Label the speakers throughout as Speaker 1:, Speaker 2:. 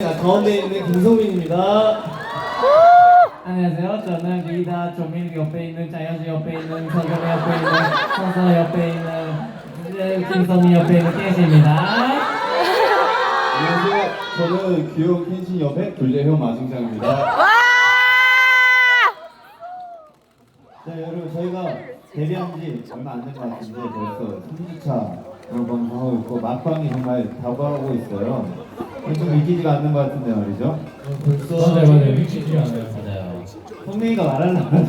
Speaker 1: 자, 가운데 있는 김소민입니다.
Speaker 2: 안녕하세요. 저는 리다 조민 옆에 있는 자연수 옆에 있는 서경이 옆에 있는 성서 옆에 있는 김선희 옆에 있는 깨시입니다.
Speaker 3: 안녕하세요. 저는 귀여운 켄신 옆에 둘째형 마승장입니다.
Speaker 1: 자, 여러분 저희가 데뷔한 지 얼마 안 된 것 같은데 벌써 3주차 그런 방송하고 있고 막방이 정말 다가오고 있어요. 좀 믿기지가 않는 것 같은데 말이죠. 벌써
Speaker 2: 맞아요, 맞아요. 미치지 않아요. 맞아요.
Speaker 1: 성민이가 말하려고 하잖아요.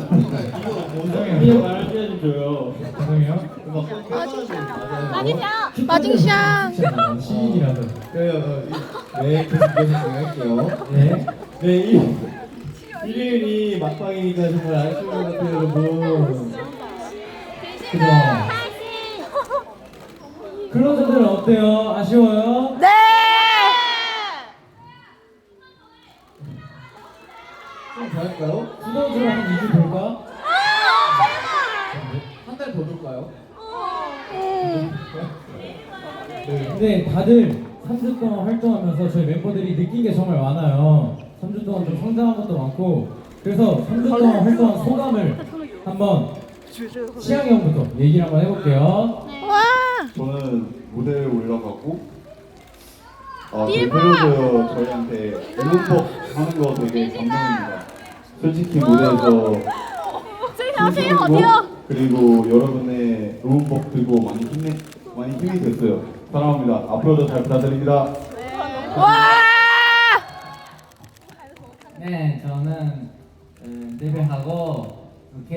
Speaker 2: 성민이 말할 좀 줘요. 죄송해요.
Speaker 4: 마징샹 마징샹
Speaker 2: 시인이라서.
Speaker 1: 네, 계속 계속 할게요.
Speaker 2: 네.
Speaker 1: 네, 이, 일요일이 막방이니까 정말 아쉬운 것 같아요, 여러분.
Speaker 2: 그죠. 클로저들은 어때요? 아쉬워요?
Speaker 1: 좀더 할까요?
Speaker 2: 클로저를 한 2주 볼까?
Speaker 1: 한 달 더 줄까요?
Speaker 2: 근데 다들 3주 동안 활동하면서 저희 멤버들이 느낀 게 정말 많아요. 3주 동안 좀 성장한 것도 많고 그래서 3주 동안 활동한 소감을 한번 시향이 형부터 얘기를 한번 해볼게요.
Speaker 4: 와
Speaker 3: 저는 무대에 올라가고 어, 대표로 저희한테 응원법 하는 거 되게 감동입니다. 솔직히 무대에서 힘쓰고
Speaker 4: 어디요?
Speaker 3: 그리고 여러분의 응원법 들고 많이 힘내 많이 힘이 됐어요. 사랑합니다. 앞으로도 잘 부탁드립니다.
Speaker 4: 와
Speaker 2: 네, 저는 음, 데뷔하고 이렇게